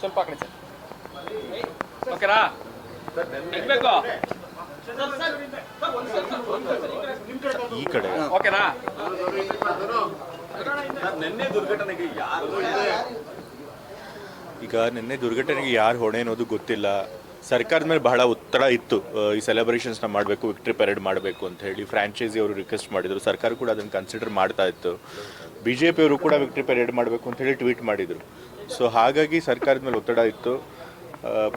ಸ್ವಲ್ಪ ಬೇಕು ಈ ಕಡೆ ಓಕೆನಾ ನಿನ್ನೆ ದುರ್ಘಟನೆಗೆ ಯಾರು ಈಗ ನಿನ್ನೆ ದುರ್ಘಟನೆಗೆ ಯಾರು ಹೊಣೆ ಅನ್ನೋದು ಗೊತ್ತಿಲ್ಲ. ಸರ್ಕಾರದ ಮೇಲೆ ಬಹಳ ಒತ್ತಡ ಇತ್ತು. ಈ ಈ ಸೆಲೆಬ್ರೇಷನ್ಸ್ನ ಮಾಡಬೇಕು ವಿಕ್ಟ್ರಿ ಪೆರೇಡ್ ಮಾಡಬೇಕು ಅಂತ ಹೇಳಿ ಫ್ರಾಂಚೈಸಿ ಅವರು ರಿಕ್ವೆಸ್ಟ್ ಮಾಡಿದರು. ಸರ್ಕಾರ ಕೂಡ ಅದನ್ನು ಕನ್ಸಿಡರ್ ಮಾಡ್ತಾ ಇತ್ತು. ಬಿ ಜೆ ಪಿಯವರು ಕೂಡ ವಿಕ್ಟ್ರಿ ಪೆರೇಡ್ ಮಾಡಬೇಕು ಅಂತ ಹೇಳಿ ಟ್ವೀಟ್ ಮಾಡಿದರು. ಸೊ ಹಾಗಾಗಿ ಸರ್ಕಾರದ ಮೇಲೆ ಒತ್ತಡ ಇತ್ತು.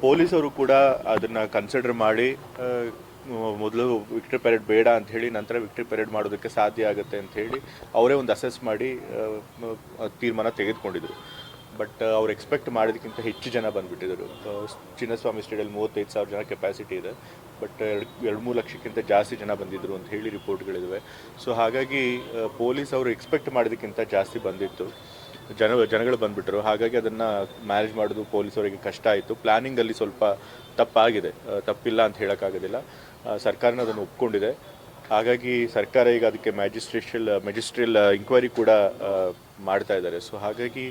ಪೊಲೀಸರು ಕೂಡ ಅದನ್ನು ಕನ್ಸಿಡರ್ ಮಾಡಿ ಮೊದಲು ವಿಕ್ಟ್ರಿ ಪೆರೇಡ್ ಬೇಡ ಅಂತ ಹೇಳಿ, ನಂತರ ವಿಕ್ಟ್ರಿ ಪೆರೇಡ್ ಮಾಡೋದಕ್ಕೆ ಸಾಧ್ಯ ಆಗುತ್ತೆ ಅಂತ ಹೇಳಿ ಅವರೇ ಒಂದು ಅಸೆಸ್ ಮಾಡಿ ತೀರ್ಮಾನ ತೆಗೆದುಕೊಂಡಿದ್ರು. ಬಟ್ ಅವ್ರು ಎಕ್ಸ್ಪೆಕ್ಟ್ ಮಾಡೋದಕ್ಕಿಂತ ಹೆಚ್ಚು ಜನ ಬಂದುಬಿಟ್ಟಿದ್ರು. ಚಿನ್ನಸ್ವಾಮಿ ಸ್ಟೇಡಿಯಲ್ಲಿ ಮೂವತ್ತೈದು ಸಾವಿರ ಜನ ಕೆಪಾಸಿಟಿ ಇದೆ, ಬಟ್ ಎರಡು ಎರಡು ಮೂರು ಲಕ್ಷಕ್ಕಿಂತ ಜಾಸ್ತಿ ಜನ ಬಂದಿದ್ದರು ಅಂತ ಹೇಳಿ ರಿಪೋರ್ಟ್ಗಳಿವೆ ಸೊ ಹಾಗಾಗಿ ಪೊಲೀಸ್ ಅವರು ಎಕ್ಸ್ಪೆಕ್ಟ್ ಮಾಡೋದಕ್ಕಿಂತ ಜಾಸ್ತಿ ಬಂದಿತ್ತು. ಜನ, ಜನಗಳು ಬಂದುಬಿಟ್ರು. ಹಾಗಾಗಿ ಅದನ್ನು ಮ್ಯಾನೇಜ್ ಮಾಡೋದು ಪೊಲೀಸವರಿಗೆ ಕಷ್ಟ ಆಯಿತು. ಪ್ಲ್ಯಾನಿಂಗಲ್ಲಿ ಸ್ವಲ್ಪ ತಪ್ಪಾಗಿದೆ. ತಪ್ಪಿಲ್ಲ ಅಂತ ಹೇಳೋಕ್ಕಾಗೋದಿಲ್ಲ. ಸರ್ಕಾರನ ಅದನ್ನು ಒಪ್ಕೊಂಡಿದೆ. ಹಾಗಾಗಿ ಸರ್ಕಾರ ಈಗ ಅದಕ್ಕೆ ಮ್ಯಾಜಿಸ್ಟ್ರೇಷಲ್ ಮೆಜಿಸ್ಟ್ರಿಯಲ್ ಇಂಕ್ವೈರಿ ಕೂಡ ಮಾಡ್ತಾ ಇದ್ದಾರೆ. ಸೊ ಹಾಗಾಗಿ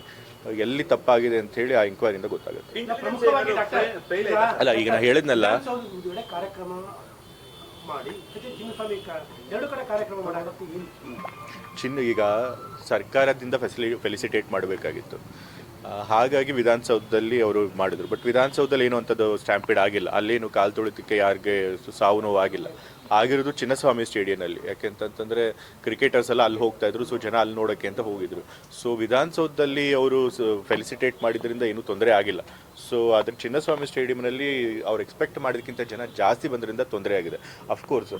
ಎಲ್ಲಿ ತಪ್ಪಾಗಿದೆ ಅಂತ ಹೇಳಿ ಆ ಇಂಕ್ವೈರಿಯಿಂದ ಗೊತ್ತಾಗುತ್ತೆ. ಪ್ರಮುಖವಾಗಿ ಡಾಕ್ಟರ್ ಅಲ್ಲ ಈಗ ನಾ ಹೇಳಿದ್ನಲ್ಲ. ಚಿನ್ನ ಈಗ ಸರ್ಕಾರದಿಂದ ಫೆಸಿಲಿ ಫೆಲಿಸಿಟೇಟ್ ಮಾಡಬೇಕಾಗಿತ್ತು. ಹಾಗಾಗಿ ವಿಧಾನಸೌಧದಲ್ಲಿ ಅವರು ಮಾಡಿದ್ರು. ಬಟ್ ವಿಧಾನಸೌಧದಲ್ಲಿ ಏನು ಅಂಥದ್ದು ಸ್ಟ್ಯಾಂಪಿಡ್ ಆಗಿಲ್ಲ. ಅಲ್ಲೇನು ಕಾಲು ತುಳಿತಕ್ಕೆ ಯಾರಿಗೆ ಸಾವು ನೋವು ಆಗಿಲ್ಲ. ಆಗಿರೋದು ಚಿನ್ನಸ್ವಾಮಿ ಸ್ಟೇಡಿಯಂನಲ್ಲಿ. ಯಾಕೆಂತಂತಂದರೆ ಕ್ರಿಕೆಟರ್ಸ್ ಎಲ್ಲ ಅಲ್ಲಿ ಹೋಗ್ತಾ ಇದ್ರು. ಸೊ ಜನ ಅಲ್ಲಿ ನೋಡೋಕ್ಕೆ ಅಂತ ಹೋಗಿದ್ರು. ಸೊ ವಿಧಾನಸೌಧದಲ್ಲಿ ಅವರು ಫೆಲಿಸಿಟೇಟ್ ಮಾಡಿದ್ರಿಂದ ಏನೂ ತೊಂದರೆ ಆಗಿಲ್ಲ. ಸೊ ಅದ್ರ ಚಿನ್ನಸ್ವಾಮಿ ಸ್ಟೇಡಿಯಂನಲ್ಲಿ ಅವ್ರು ಎಕ್ಸ್ಪೆಕ್ಟ್ ಮಾಡಿದಕ್ಕಿಂತ ಜನ ಜಾಸ್ತಿ ಬಂದ್ರಿಂದ ತೊಂದರೆ ಆಗಿದೆ. ಅಫ್ಕೋರ್ಸ್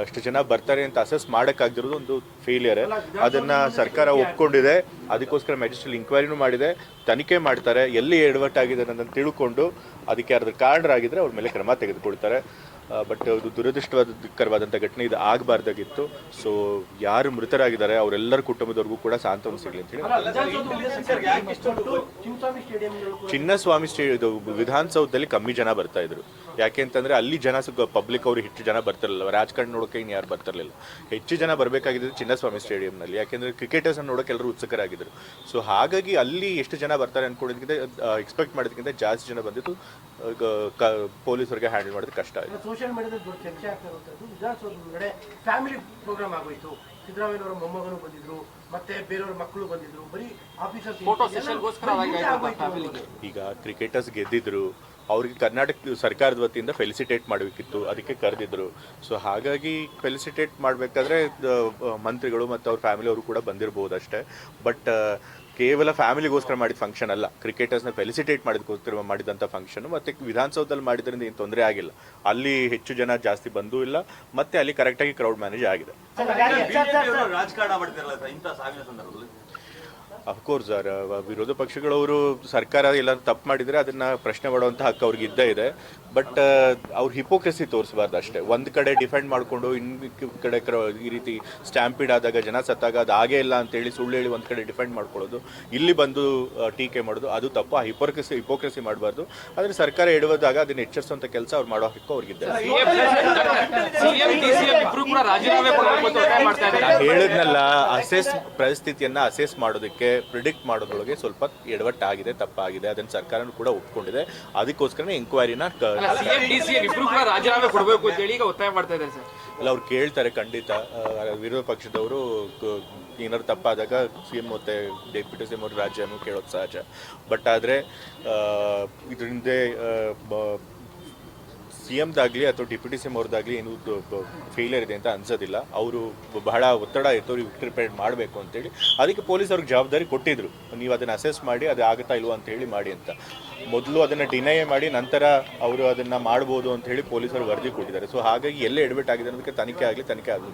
ಅಷ್ಟು ಜನ ಬರ್ತಾರೆ ಅಂತ ಅಸೆಸ್ ಮಾಡೋಕ್ಕಾಗ್ದಿರೋದು ಒಂದು ಫೇಲಿಯರ್ ಅದನ್ನ ಸರ್ಕಾರ ಒಪ್ಕೊಂಡಿದೆ. ಅದಕ್ಕೋಸ್ಕರ ಮ್ಯಾಜಿಸ್ಟ್ರೇಟ್ ಇನ್ಕ್ವೈರಿನೂ ಮಾಡಿದೆ. ತನಿಖೆ ಮಾಡ್ತಾರೆ. ಎಲ್ಲಿ ಎಡವಟ್ಟಾಗಿದೆ ಅನ್ನೋದನ್ನು ತಿಳ್ಕೊಂಡು ಅದಕ್ಕೆ ಯಾರಾದ್ರೂ ಕಾರಣರಾಗಿದ್ರೆ ಅವ್ರ ಮೇಲೆ ಕ್ರಮ ತೆಗೆದುಕೊಳ್ತಾರೆ. ಬಟ್ ಅದು ದುರದೃಷ್ಟವಾದಕರವಾದಂಥ ಘಟನೆ ಇದು ಆಗಬಾರ್ದಾಗಿತ್ತು. ಸೊ ಯಾರು ಮೃತರಾಗಿದ್ದಾರೆ ಅವರೆಲ್ಲರ ಕುಟುಂಬದವ್ರಿಗೂ ಕೂಡ ಸಾಂತ್ವನ ಸಿಗಲಿ ಅಂತ ಹೇಳಿ ಚಿನ್ನಸ್ವಾಮಿ ಸ್ಟೇ ಇದು ವಿಧಾನಸೌಧದಲ್ಲಿ ಕಮ್ಮಿ ಜನ ಬರ್ತಾ ಇದ್ರು. ಯಾಕೆ ಅಂತಂದ್ರೆ ಅಲ್ಲಿ ಜನ ಪಬ್ಲಿಕ್ ಅವರು ಹೆಚ್ಚು ಜನ ಬರ್ತಿರಲಿಲ್ಲ. ರಾಜಕಾರಣ ನೋಡೋಕೆ ಇನ್ನು ಯಾರು ಬರ್ತಿರಲಿಲ್ಲ. ಹೆಚ್ಚು ಜನ ಬರಬೇಕಾಗಿದ್ದು ಚಿನ್ನಸ್ವಾಮಿ ಸ್ಟೇಡಿಯಂನಲ್ಲಿ ಯಾಕೆಂದ್ರೆ ಕ್ರಿಕೆಟರ್ಸ್ ನೋಡೋಕೆ ಎಲ್ಲರೂ ಉತ್ಸುಕರಾಗಿದ್ರು. ಸೊ ಹಾಗಾಗಿ ಅಲ್ಲಿ ಎಷ್ಟು ಜನ ಬರ್ತಾರೆ ಅನ್ಕೊಂಡಿದ್ದಕ್ಕಿಂತ ಎಕ್ಸ್ಪೆಕ್ಟ್ ಮಾಡೋದಕ್ಕಿಂತ ಜಾಸ್ತಿ ಜನ ಬಂದಿದ್ದು ಪೊಲೀಸರಿಗೆ ಹ್ಯಾಂಡಲ್ ಮಾಡೋದು ಕಷ್ಟ ಆಯಿತು. ಸೋಷಿಯಲ್ ಮೀಡಿಯಾದಲ್ಲಿ ದೊಡ್ಡ ಚರ್ಚೆ ಆಗ್ತಾ ಇರುವಂಥದ್ದು ವಿಧಾನಸೌಧ ಮುಂದೆ ಫ್ಯಾಮಿಲಿ ಪ್ರೋಗ್ರಾಮ್ ಆಗೋಯ್ತು. ಸಿದ್ದರಾಮಯ್ಯನವರ ಮೊಮ್ಮಗನು ಬಂದಿದ್ರು ಮತ್ತೆ ಬೇರೆಯವ್ರ ಮಕ್ಕಳು ಬಂದಿದ್ರು ಬರೀ ಆಫೀಸರ್ ಈಗ ಕ್ರಿಕೆಟರ್ಸ್ ಗೆದ್ದಿದ್ರು ಅವ್ರಿಗೆ ಕರ್ನಾಟಕ ಸರ್ಕಾರದ ವತಿಯಿಂದ ಫೆಲಿಸಿಟೇಟ್ ಮಾಡಬೇಕಿತ್ತು ಅದಕ್ಕೆ ಕರೆದಿದ್ರು. ಸೊ ಹಾಗಾಗಿ ಫೆಲಿಸಿಟೇಟ್ ಮಾಡಬೇಕಾದ್ರೆ ಮಂತ್ರಿಗಳು ಮತ್ತು ಅವ್ರ ಫ್ಯಾಮಿಲಿ ಅವರು ಕೂಡ ಬಂದಿರಬಹುದು ಅಷ್ಟೇ ಬಟ್ ಕೇವಲ ಫ್ಯಾಮಿಲಿಗೋಸ್ಕರ ಮಾಡಿದ ಫಂಕ್ಷನ್ ಅಲ್ಲ. ಕ್ರಿಕೆಟರ್ಸ್ನ ಫೆಲಿಸಿಟೇಟ್ ಮಾಡಿದಕ್ಕೋಸ್ಕರ ಮಾಡಿದಂಥ ಫಂಕ್ಷನ್ ಮತ್ತೆ ವಿಧಾನಸೌಧದಲ್ಲಿ ಮಾಡಿದ್ರಿಂದ ಏನು ತೊಂದರೆ ಆಗಿಲ್ಲ. ಅಲ್ಲಿ ಹೆಚ್ಚು ಜನ ಜಾಸ್ತಿ ಬಂದೂ ಇಲ್ಲ. ಮತ್ತೆ ಅಲ್ಲಿ ಕರೆಕ್ಟಾಗಿ ಕ್ರೌಡ್ ಮ್ಯಾನೇಜ್ ಆಗಿದೆ. ರಾಜಕಾರಣ ಮಾಡ್ತಿರಲ್ಲ ಸರ್ ಅಫ್ಕೋರ್ಸ್ ಸರ್ ವಿರೋಧ ಪಕ್ಷಗಳವರು ಸರ್ಕಾರ ಎಲ್ಲ ತಪ್ಪು ಮಾಡಿದರೆ ಅದನ್ನ ಪ್ರಶ್ನೆ ಮಾಡುವಂಥ ಹಕ್ಕು ಅವ್ರಿಗೆ ಇದ್ದೇ ಇದೆ. ಬಟ್ ಅವ್ರು ಹಿಪೋಕ್ರೆಸಿ ತೋರಿಸಬಾರ್ದು ಅಷ್ಟೇ. ಒಂದು ಕಡೆ ಡಿಫೆಂಡ್ ಮಾಡಿಕೊಂಡು ಇನ್ನು ಕಡೆ ಕ್ರ ಈ ರೀತಿ ಸ್ಟ್ಯಾಂಪಿಡ್ ಆದಾಗ ಜನ ಸತ್ತಾಗ ಅದು ಆಗೇ ಇಲ್ಲ ಅಂತೇಳಿ ಸುಳ್ಳು ಹೇಳಿ ಒಂದು ಕಡೆ ಡಿಫೆಂಡ್ ಮಾಡ್ಕೊಳ್ಳೋದು ಇಲ್ಲಿ ಬಂದು ಟೀಕೆ ಮಾಡೋದು ಅದು ತಪ್ಪು. ಆ ಹಿಪೋಕ್ರೆಸಿ ಹಿಪೋಕ್ರೆಸಿ ಮಾಡಬಾರ್ದು. ಆದರೆ ಸರ್ಕಾರ ಎಡುವುದಾಗ ಅದನ್ನ ಎಚ್ಚರಿಸುವಂಥ ಕೆಲಸ ಅವ್ರು ಮಾಡೋ ಹಕ್ಕು ಅವ್ರಿಗಿದ್ದಾರೆ ಹೇಳಿದ್ನಲ್ಲ ಅಸೆಸ್ ಪರಿಸ್ಥಿತಿಯನ್ನ ಅಸೆಸ್ ಮಾಡೋದಕ್ಕೆ ಪ್ರಿಡಿಕ್ಟ್ ಮಾಡೋದ್ರೊಳಗೆ ಸ್ವಲ್ಪ ಎಡವಟ್ಟಾಗಿದೆ ತಪ್ಪಾಗಿದೆ. ಅದನ್ನ ಸರ್ಕಾರನೂ ಕೂಡ ಒಪ್ಕೊಂಡಿದೆ. ಅದಕ್ಕೋಸ್ಕರನೇ ಎಂಕ್ವೈರಿನ ಸಿಎಂ ಇಬ್ರು ರಾಜೀನಾಮೆ ಕೊಡಬೇಕು ಅಂತ ಹೇಳಿ ಈಗ ಒತ್ತಾಯ ಮಾಡ್ತಾ ಇದ್ದಾರೆ ಸರ್. ಅಲ್ಲ ಅವ್ರು ಕೇಳ್ತಾರೆ ಖಂಡಿತ. ವಿರೋಧ ಪಕ್ಷದವರು ಏನಾದ್ರು ತಪ್ಪಾದಾಗ ಸಿ ಎಂ ಮತ್ತೆ ಡೆಪ್ಯೂಟಿ ಸಿ ಎಂ ಅವರು ರಾಜೀನಾಮೆ ಕೇಳೋದು ಸಹಜ. ಬಟ್ ಆದರೆ ಇದರಿಂದ ಸಿ ಎಮ್ದಾಗಲಿ ಅಥವಾ ಡೆಪ್ಯೂಟಿ ಸಿ ಎಂ ಅವ್ರದ್ದಾಗಲಿ ಏನು ಫೇಲಿಯರ್ ಇದೆ ಅಂತ ಅನ್ಸೋದಿಲ್ಲ. ಅವರು ಬಹಳ ಒತ್ತಡ ಇತ್ತು ಅವ್ರಿಗೆ ವಿಕ್ಟ್ರಿ ಮಾಡಬೇಕು ಅಂತೇಳಿ. ಅದಕ್ಕೆ ಪೊಲೀಸ್ ಅವ್ರಿಗೆ ಜವಾಬ್ದಾರಿ ಕೊಟ್ಟಿದ್ರು. ನೀವು ಅದನ್ನು ಅಸೆಸ್ ಮಾಡಿ, ಅದು ಆಗುತ್ತಾ ಇಲ್ವೋ ಅಂತ ಹೇಳಿ ಮಾಡಿ ಅಂತ. ಮೊದಲು ಅದನ್ನು ಡಿನೈ ಮಾಡಿ, ನಂತರ ಅವರು ಅದನ್ನು ಮಾಡ್ಬೋದು ಅಂತ ಹೇಳಿ ಪೊಲೀಸರು ವರದಿ ಕೊಟ್ಟಿದ್ದಾರೆ. ಸೊ ಹಾಗಾಗಿ ಎಲ್ಲೇ ಎಡ್ಮಿಟ್ ಆಗಿದೆ ಅನ್ನೋದಕ್ಕೆ ತನಿಖೆ ಆಗಲಿ ತನಿಖೆ ಆಗಲಿ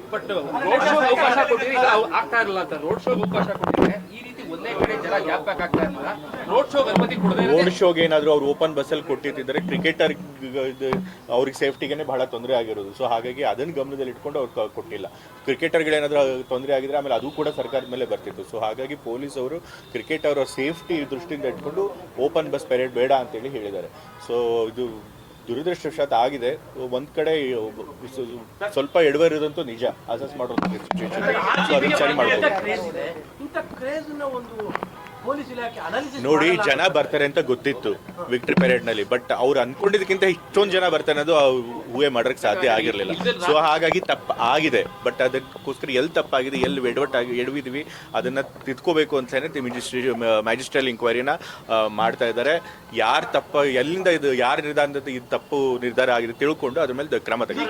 ಒಂದೇ ಕಡೆ ಜನ ಇರಲಿಲ್ಲ ರೋಡ್ ಶೋ ಅನುಮತಿ ಕೊಡದೆ ರೋಡ್ ಶೋಗೆ ಏನಾದರೂ ಅವ್ರು ಓಪನ್ ಬಸ್ಸಲ್ಲಿ ಕೊಟ್ಟಿರ್ತಿದ್ದಾರೆ ಕ್ರಿಕೆಟರ್ ಅವ್ರಿಗೆ ಸೇಫ್ಟಿಗೆ ಬಹಳ ತೊಂದರೆ ಆಗಿರೋದು. ಸೊ ಹಾಗಾಗಿ ಅದನ್ನು ಗಮನದಲ್ಲಿ ಇಟ್ಕೊಂಡು ಅವ್ರು ಕೊಟ್ಟಿಲ್ಲ. ಕ್ರಿಕೆಟರ್ಗಳೇನಾದರೂ ತೊಂದರೆ ಆಗಿದ್ರೆ ಆಮೇಲೆ ಅದು ಕೂಡ ಸರ್ಕಾರದ ಮೇಲೆ ಬರ್ತಿತ್ತು. ಸೊ ಹಾಗಾಗಿ ಪೊಲೀಸ್ ಅವರು ಕ್ರಿಕೆಟ್ ಅವರ ಸೇಫ್ಟಿ ದೃಷ್ಟಿಯಿಂದ ಇಟ್ಕೊಂಡು ಓಪನ್ ಬಸ್ ಪೆರೇಡ್ ಬೇಡ ಅಂತೇಳಿ ಹೇಳಿದ್ದಾರೆ. ಸೊ ಇದು ದುರದೃಷ್ಟವಶಾತ್ ಆಗಿದೆ. ಒಂದ್ ಕಡೆ ಸ್ವಲ್ಪ ಎಡವರಿರೋದಂತೂ ನಿಜ. ಅಸೆಸ್ ಮಾಡೋದು ನೋಡಿ ಜನ ಬರ್ತಾರೆ ಅಂತ ಗೊತ್ತಿತ್ತು ವಿಕ್ಟ್ರಿ ಪೆರೇಡ್ನಲ್ಲಿ ಬಟ್ ಅವ್ರು ಅನ್ಕೊಂಡಿದ್ದಕ್ಕಿಂತ ಇಷ್ಟೊಂದು ಜನ ಬರ್ತಾರೆ ಅನ್ನೋದು ಊಹೆ ಮಾಡಕ್ ಸಾಧ್ಯ ಆಗಿರ್ಲಿಲ್ಲ ಸೊ ಹಾಗಾಗಿ ತಪ್ಪು ಆಗಿದೆ ಬಟ್ ಅದಕ್ಕೋಸ್ಕರ ಎಲ್ಲಿ ತಪ್ಪಾಗಿದೆ ಎಲ್ಲಿ ಎಡವಟ್ಟಾಗಿ ಎಡವಿದ್ವಿ ಅದನ್ನ ತಿದ್ಕೋಬೇಕು ಅಂತಾನೆ ಮ್ಯಾಜಿಸ್ಟ್ರಲ್ ಇನ್ಕ್ವೈರಿನ ಮಾಡ್ತಾ ಇದ್ದಾರೆ ಯಾರು ತಪ್ಪ ಎಲ್ಲಿಂದ ಇದು ಯಾರ ನಿರ್ಧಾರದ ಇದು ತಪ್ಪು ನಿರ್ಧಾರ ಆಗಿದೆ ತಿಳ್ಕೊಂಡು ಅದ್ರ ಮೇಲೆ ಕ್ರಮ ತೆಗೆದು